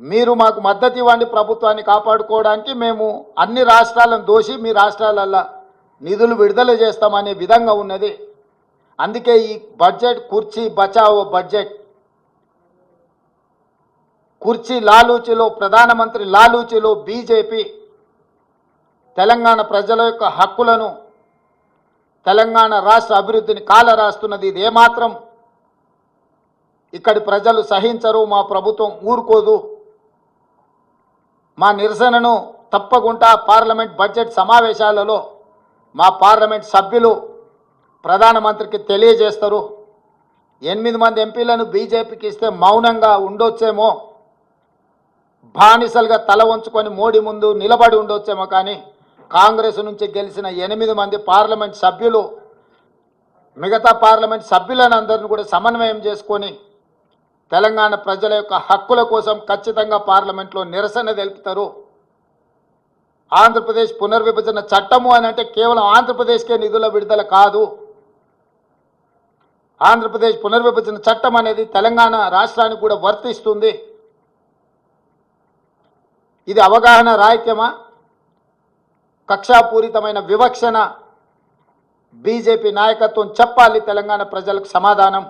మీరు మాకు మద్దతు ఇవ్వండి ప్రభుత్వాన్ని కాపాడుకోవడానికి. మేము అన్ని రాష్ట్రాలను దోషి మీ రాష్ట్రాలల్లో నిధులు విడుదల చేస్తామనే విధంగా ఉన్నది. అందుకే ఈ బడ్జెట్ కుర్చీ బచావో బడ్జెట్ కుర్చీ లాలూచిలో ప్రధానమంత్రి లాలూచిలో బీజేపీ తెలంగాణ ప్రజల యొక్క హక్కులను తెలంగాణ రాష్ట్ర అభివృద్ధిని కాలరాస్తున్నది. ఇది ఏమాత్రం ఇక్కడి ప్రజలు సహించరు మా ప్రభుత్వం ఊరుకోదు. మా నిరసనను తప్పకుండా పార్లమెంట్ బడ్జెట్ సమావేశాలలో మా పార్లమెంట్ సభ్యులు ప్రధానమంత్రికి తెలియజేస్తారు. ఎనిమిది మంది ఎంపీలను బీజేపీకి ఇస్తే మౌనంగా ఉండొచ్చేమో బానిసలుగా తల వంచుకొని మోడీ ముందు నిలబడి ఉండొచ్చేమో కానీ కాంగ్రెస్ నుంచి గెలిచిన ఎనిమిది మంది పార్లమెంట్ సభ్యులు మిగతా పార్లమెంట్ సభ్యులను అందరిని కూడా సమన్వయం చేసుకొని తెలంగాణ ప్రజల యొక్క హక్కుల కోసం ఖచ్చితంగా పార్లమెంట్లో నిరసన తెలుపుతారు. ఆంధ్రప్రదేశ్ పునర్విభజన చట్టము అని అంటే కేవలం ఆంధ్రప్రదేశ్కే నిధుల విడుదల కాదు. ఆంధ్రప్రదేశ్ పునర్విభజన చట్టం అనేది తెలంగాణ రాష్ట్రానికి కూడా వర్తిస్తుంది. ఇది అవగాహన రాహిత్యమా కక్షాపూరితమైన వివక్షణ బీజేపీ నాయకత్వం చెప్పాలి తెలంగాణ ప్రజలకు సమాధానం.